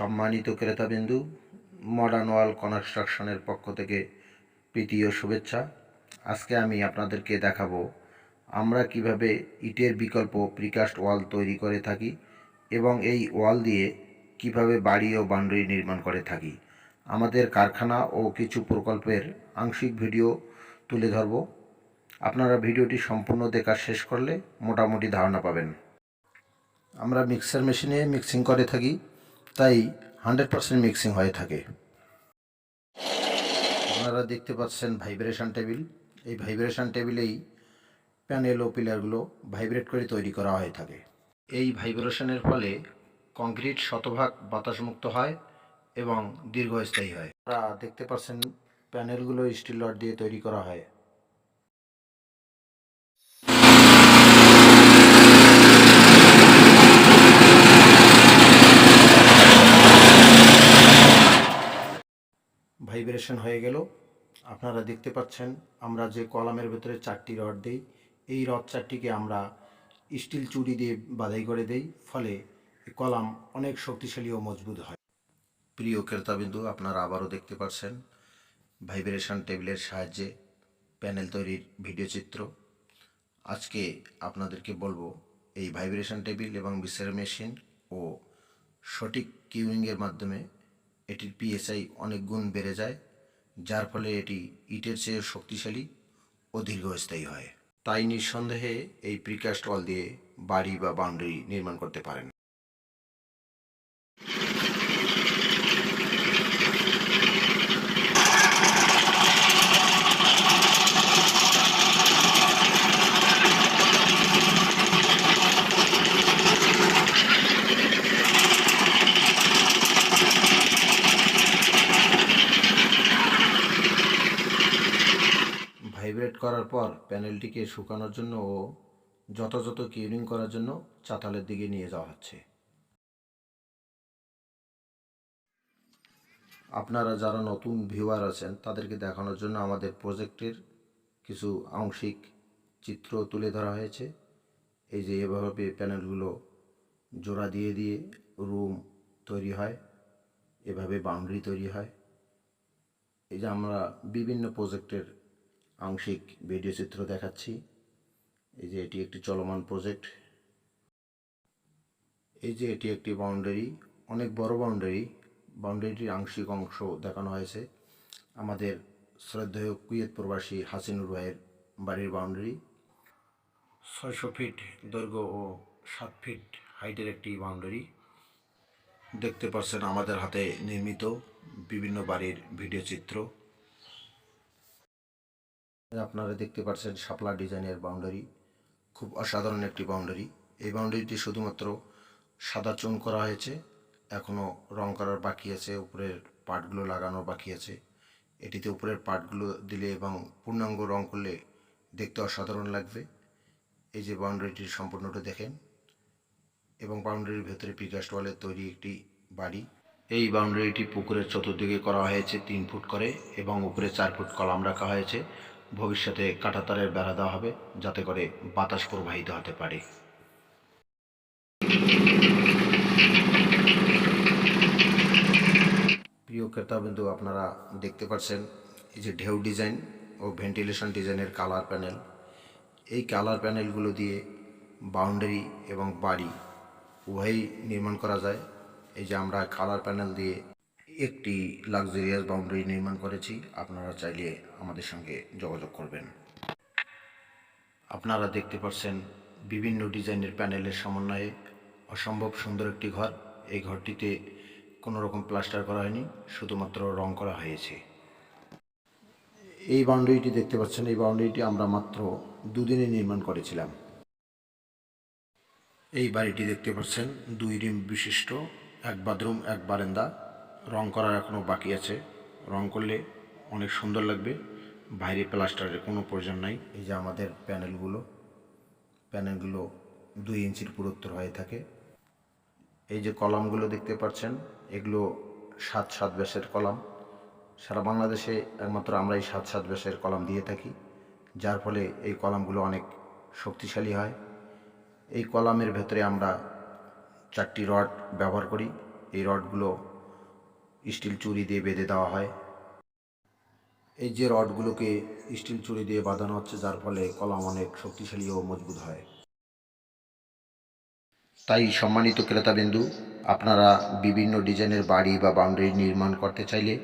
সম্মানিত ক্রেতাবিন্দু মডার্ন ওয়াল কনস্ট্রাকশনের পক্ষ থেকে প্রীতি ও শুভেচ্ছা। আজকে আমি আপনাদেরকে দেখাবো আমরা কীভাবে ইটের বিকল্প প্রিকাস্ট ওয়াল তৈরি করে থাকি এবং এই ওয়াল দিয়ে কীভাবে বাড়ি ও বাউন্ডারি নির্মাণ করে থাকি। আমাদের কারখানা ও কিছু প্রকল্পের আংশিক ভিডিও তুলে ধরব। আপনারা ভিডিওটি সম্পূর্ণ দেখা শেষ করলে মোটামুটি ধারণা পাবেন। আমরা মিক্সার মেশিনে মিক্সিং করে থাকি। তাই হান্ড্রেড পার্সেন্ট মিক্সিং হয়ে থাকে। আপনারা দেখতে পাচ্ছেন ভাইব্রেশন টেবিল। এই ভাইব্রেশন টেবিলেই প্যানেল ও পিলারগুলো ভাইব্রেট করে তৈরি করা হয়ে থাকে। এই ভাইব্রেশনের ফলে কংক্রিট শতভাগ বাতাসমুক্ত হয় এবং দীর্ঘস্থায়ী হয়। আপনারা দেখতে পাচ্ছেন প্যানেলগুলো স্টিল রড দিয়ে তৈরি করা হয়। ভাইব্রেশন হয়ে গেল। আপনারা দেখতে পাচ্ছেন, আমরা যে কলামের ভেতরে চারটি রড দিই, এই রড চারটিকে আমরা স্টিল চুড়ি দিয়ে বাধাই করে দেই, ফলে কলাম অনেক শক্তিশালী ও মজবুত হয়। প্রিয় ক্রেতাবিন্দু, আপনারা আবারও দেখতে পাচ্ছেন, ভাইব্রেশন টেবিলের সাহায্যে প্যানেল তৈরির ভিডিও চিত্র। আজকে আপনাদেরকে বলব, এই ভাইব্রেশন টেবিল এবং বিসের মেশিন ও সঠিক কিউরিংয়ের মাধ্যমে এটির পিএসআই অনেক গুণ বেড়ে যায়। যার ফলে এটি ইটের চেয়ে শক্তিশালী ও দীর্ঘস্থায়ী হয়। তাই নিঃসন্দেহে এই প্রিকাস্ট ওয়াল দিয়ে বাড়ি বা বাউন্ডারি নির্মাণ করতে পারেন ভাইব্রেট করার পর প্যানেলটিকে শুকানোর জন্য ও যথাযথ কিউরিং করার জন্য চাতালের দিকে নিয়ে যাওয়া হচ্ছে। আপনারা যারা নতুন ভিউয়ার আছেন, তাদেরকে দেখানোর জন্য আমাদের প্রজেক্টের কিছু আংশিক চিত্র তুলে ধরা হয়েছে। এই যে এভাবে প্যানেলগুলো জোড়া দিয়ে দিয়ে রুম তৈরি হয়, এভাবে বাউন্ডারি তৈরি হয়। এই যে আমরা বিভিন্ন প্রজেক্টের আংশিক ভিডিও চিত্র দেখাচ্ছি। এই যে এটি একটি চলমান প্রজেক্ট। এই যে এটি একটি বাউন্ডারি, অনেক বড় বাউন্ডারি। বাউন্ডারিটির আংশিক অংশ দেখানো হয়েছে। আমাদের শ্রদ্ধেয় কুয়েত প্রবাসী হাসিনুর ভাইয়ের বাড়ির বাউন্ডারি। ছয়শো ফিট দৈর্ঘ্য ও সাত ফিট হাইটের একটি বাউন্ডারি। দেখতে পাচ্ছেন আমাদের হাতে নির্মিত বিভিন্ন বাড়ির ভিডিও চিত্র। আপনারা দেখতে পাচ্ছেন শাপলা ডিজাইনের বাউন্ডারি খুব অসাধারণ একটি বাউন্ডারি এই বাউন্ডারিটি শুধুমাত্র সাদা চুন করা হয়েছে এখনও রং করার বাকি আছে, উপরের পার্টগুলো লাগানোর বাকি আছে। এটিতে উপরের পার্টগুলো দিলে এবং পূর্ণাঙ্গ রং করলে দেখতে অসাধারণ লাগবে। এই যে বাউন্ডারিটির সম্পূর্ণটা দেখেন, এবং বাউন্ডারির ভেতরে পিকাস্ট ওয়ালের তৈরি একটি বাড়ি। এই বাউন্ডারিটি পুকুরের চতুর্দিকে করা হয়েছে তিন ফুট করে, এবং উপরে চার ফুট কলাম রাখা হয়েছে। ভবিষ্যতে কাঁটাতারের বেড়া দেওয়া হবে, যাতে করে বাতাস প্রবাহিত হতে পারে। প্রিয় ক্রেতাবিন্দু, আপনারা দেখতে পাচ্ছেন এই যে ঢেউ ডিজাইন ও ভেন্টিলেশন ডিজাইনের কালার প্যানেল। এই কালার প্যানেলগুলো দিয়ে বাউন্ডারি এবং বাড়ি উভয়ই নির্মাণ করা যায়। এই যে আমরা কালার প্যানেল দিয়ে একটি লাক্সারিয়াস বাউন্ডারি নির্মাণ করেছি। আপনারা চাইলে আমাদের সঙ্গে যোগাযোগ করবেন। আপনারা দেখতে পাচ্ছেন বিভিন্ন ডিজাইনের প্যানেলের সমন্বয়ে অসম্ভব সুন্দর একটি ঘর। এই ঘরটিতে কোনো রকম প্লাস্টার করা হয়নি, শুধুমাত্র রং করা হয়েছে। এই বাউন্ডারিটি দেখতে পাচ্ছেন, এই বাউন্ডারিটি আমরা মাত্র দুদিনে নির্মাণ করেছিলাম। এই বাড়িটি দেখতে পাচ্ছেন, দুই রিম বিশিষ্ট, এক বাথরুম এক বারান্দা। রং করার এখনও বাকি আছে। রং করলে অনেক সুন্দর লাগবে। বাইরে প্লাস্টারের কোনো প্রয়োজন নাই। এই যে আমাদের প্যানেলগুলো প্যানেলগুলো দুই ইঞ্চির পুরোত্তর হয়ে থাকে। এই যে কলামগুলো দেখতে পাচ্ছেন, এগুলো সাত সাত ব্যাসের কলাম। সারা বাংলাদেশে একমাত্র আমরাই সাত সাত ব্যাসের কলাম দিয়ে থাকি, যার ফলে এই কলামগুলো অনেক শক্তিশালী হয়। এই কলামের ভেতরে আমরা চারটি রড ব্যবহার করি। এই রডগুলো স্টিল চুরি দিয়ে বেঁধে দেওয়া হয়। এই যে রডগুলোকে স্টিল চুরি দিয়ে বাঁধানো হচ্ছে, যার ফলে কলাম অনেক শক্তিশালী ও মজবুত হয়। তাই সম্মানিত ক্রেতাবিন্দু, আপনারা বিভিন্ন ডিজাইনের বাড়ি বা বাউন্ডারি নির্মাণ করতে চাইলে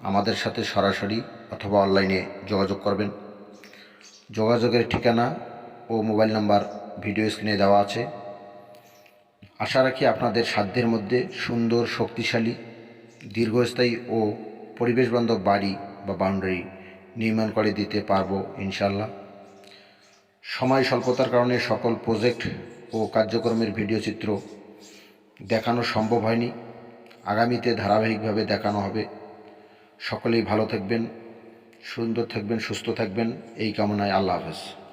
আমাদের সাথে সরাসরি অথবা অনলাইনে যোগাযোগ করবেন। যোগাযোগের ঠিকানা ও মোবাইল নাম্বার ভিডিও স্ক্রিনে দেওয়া আছে। আশা রাখি আপনাদের সাধ্যের মধ্যে সুন্দর, শক্তিশালী দীর্ঘস্থায়ী ও পরিবেশ বান্ধব বাড়ি বা বাউন্ডারি নির্মাণ করে দিতে পারব ইনশাল্লাহ সময় স্বল্পতার কারণে সকল প্রজেক্ট ও কার্যক্রমের ভিডিও চিত্র দেখানো সম্ভব হয়নি। আগামীতে ধারাবাহিকভাবে দেখানো হবে। সকলেই ভালো থাকবেন, সুন্দর থাকবেন, সুস্থ থাকবেন। এই কামনায় আল্লাহ হাফেজ।